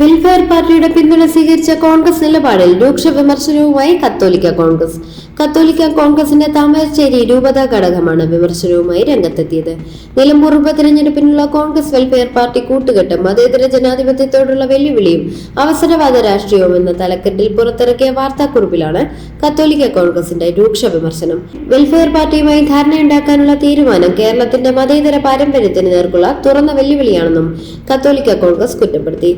Welfare പാർട്ടിയുടെ പിന്തുണ സ്വീകരിച്ച കോൺഗ്രസ് നിലപാടിൽ രൂക്ഷ വിമർശനവുമായി കത്തോലിക്ക കോൺഗ്രസ്. കത്തോലിക്ക കോൺഗ്രസിന്റെ താമരശ്ശേരി രൂപതാ ഘടകമാണ് വിമർശനവുമായി രംഗത്തെത്തിയത്. നിലമ്പൂർ ഉപതെരഞ്ഞെടുപ്പിനുള്ള കോൺഗ്രസ് വെൽഫെയർ പാർട്ടി കൂട്ടുകെട്ട് മതേതര ജനാധിപത്യത്തോടുള്ള വെല്ലുവിളിയും അവസരവാദ രാഷ്ട്രീയവും എന്ന തലക്കെട്ടിൽ പുറത്തിറക്കിയ വാർത്താക്കുറിപ്പിലാണ് കത്തോലിക്ക കോൺഗ്രസിന്റെ രൂക്ഷ വിമർശനം. വെൽഫെയർ പാർട്ടിയുമായി ധാരണയുണ്ടാക്കാനുള്ള തീരുമാനം കേരളത്തിന്റെ മതേതര പാരമ്പര്യത്തിന് നേർക്കുള്ള തുറന്ന വെല്ലുവിളിയാണെന്നും കത്തോലിക്ക കോൺഗ്രസ് കുറ്റപ്പെടുത്തി.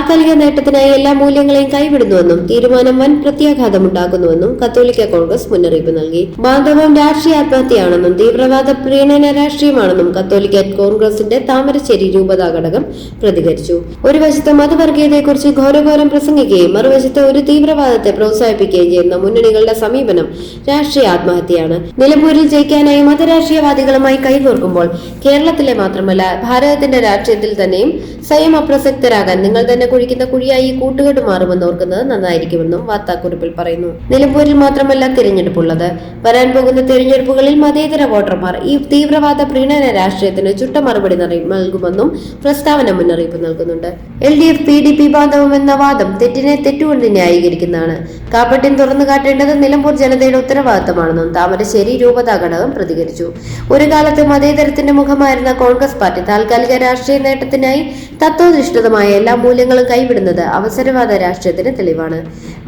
താൽക്കാലിക നേട്ടത്തിനായി എല്ലാ മൂല്യങ്ങളെയും കൈവിടുന്നുവെന്നും തീരുമാനം വൻ പ്രത്യാഘാതമുണ്ടാക്കുന്നുവെന്നും കത്തോലിക്ക കോൺഗ്രസ് മുന്നറിയിപ്പ് നൽകി. ബാന്ധവം രാഷ്ട്രീയ ആത്മഹത്യയാണെന്നും തീവ്രവാദ പ്രീണന രാഷ്ട്രീയമാണെന്നും കത്തോലിക്ക കോൺഗ്രസിന്റെ താമരശ്ശേരി രൂപതാ ഘടകം പ്രതികരിച്ചു. ഒരു വശത്ത് മതവർഗീയതയെക്കുറിച്ച് ഘോരഘോരം പ്രസംഗിക്കുകയും മറുവശത്ത് ഒരു തീവ്രവാദത്തെ പ്രോത്സാഹിപ്പിക്കുകയും ചെയ്യുന്ന മുന്നണികളുടെ സമീപനം രാഷ്ട്രീയ ആത്മഹത്യയാണ്. നിലമ്പൂരിൽ ജയിക്കാനായി മതരാഷ്ട്രീയവാദികളുമായി കൈകോർക്കുമ്പോൾ കേരളത്തിലെ മാത്രമല്ല ഭാരതത്തിന്റെ രാഷ്ട്രീയത്തിൽ തന്നെയും സ്വയം അപ്രസക്തരാകാൻ നിങ്ങൾ തന്നെ കുഴിക്കുന്ന കുഴിയായി കൂട്ടുകെട്ട് മാറുമെന്ന് ഓർക്കുന്നത് നന്നായിരിക്കുമെന്നും വാർത്താക്കുറിപ്പിൽ പറയുന്നു. നിലമ്പൂരിൽ മാത്രമല്ല തിരഞ്ഞെടുപ്പുള്ളത്. വരാൻ പോകുന്ന തിരഞ്ഞെടുപ്പുകളിൽ മതേതര വോട്ടർമാർ ഈ തീവ്രവാദ പ്രീണന രാഷ്ട്രീയത്തിന് ചുട്ട മറുപടി നൽകുമെന്നും പ്രസ്താവന മുന്നറിയിപ്പ് നൽകുന്നുണ്ട്. L D F P D P ബാന്ധവം എന്ന വാദം തെറ്റിനെ തെറ്റുകൊണ്ട് ന്യായീകരിക്കുന്നതാണ്. കാപ്പട്യം തുറന്നു കാട്ടേണ്ടത് നിലമ്പൂർ ജനതയുടെ ഉത്തരവാദിത്തമാണെന്നും താമരശ്ശേരി രൂപതാ ഘടകം പ്രതികരിച്ചു. ഒരു കാലത്ത് മതേതരത്തിന്റെ മുഖമായിരുന്ന കോൺഗ്രസ് പാർട്ടി താൽക്കാലിക രാഷ്ട്രീയ നേട്ടത്തിനായി തത്വനിഷ്ഠിതമായ എല്ലാ മൂല്യങ്ങളും കൈവിടുന്നത് അവസരവാദ രാഷ്ട്രീയത്തിന് തെളിവാണ്.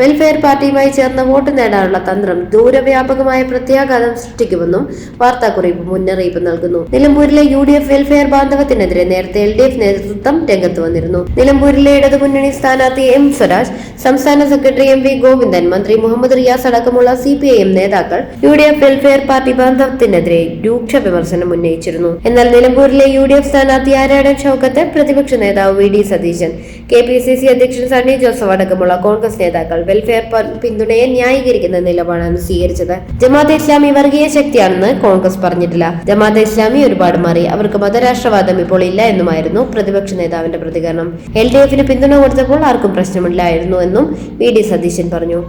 വെൽഫെയർ പാർട്ടിയുമായി ചേർന്ന് വോട്ട് നേടാനുള്ള തന്ത്രം ദൂരവ്യാപകമായ പ്രത്യാഘാതം സൃഷ്ടിക്കുമെന്നും വാർത്താക്കുറിപ്പ് മുന്നറിയിപ്പ് നൽകുന്നു. നിലമ്പൂരിലെ യു ഡി എഫ് വെൽഫെയർ ബാന്ധവത്തിനെതിരെ നേരത്തെ എൽ ഡി എഫ് നേതൃത്വം രംഗത്ത് വന്നിരുന്നു. നിലമ്പൂരിലെ ഇടതുമുന്നണി സ്ഥാനാർത്ഥി എം സ്വരാജ് സംസ്ഥാന സെക്രട്ടറി എം വി ഗോവിന്ദൻ മന്ത്രി മുഹമ്മദ് റിയാസ് അടക്കമുള്ള സി പി ഐ എം നേതാക്കൾ U D F welfare party ബാന്ധവത്തിനെതിരെ രൂക്ഷ വിമർശനം ഉന്നയിച്ചിരുന്നു. എന്നാൽ നിലമ്പൂരിലെ യു ഡി എഫ് സ്ഥാനാർത്ഥി ആരാടൻ ഷൌക്കത്ത് പ്രതിപക്ഷ നേതാവ് V D Satheesan K P C C അധ്യക്ഷൻ സണ്ണി ജോസഫ് അടക്കമുള്ള കോൺഗ്രസ് നേതാക്കൾ വെൽഫെയർ പിന്തുണയെ ന്യായീകരിക്കുന്ന നിലപാടാണ് സ്വീകരിച്ചത്. ജമാഅത്തെ ഇസ്ലാമി വർഗീയ ശക്തിയാണെന്ന് കോൺഗ്രസ് പറഞ്ഞിട്ടില്ല. ജമാഅത്തെ ഇസ്ലാമി ഒരുപാട് മാറി. അവർക്ക് മതരാഷ്ട്രവാദം ഇപ്പോൾ ഇല്ല എന്നുമായിരുന്നു പ്രതിപക്ഷ നേതാവിന്റെ പ്രതികരണം. എൽ ഡി എഫിന് പിന്തുണ കൊടുത്തപ്പോൾ ആർക്കും പ്രശ്നമില്ലായിരുന്നു എന്നും വി ഡി സതീശൻ പറഞ്ഞു.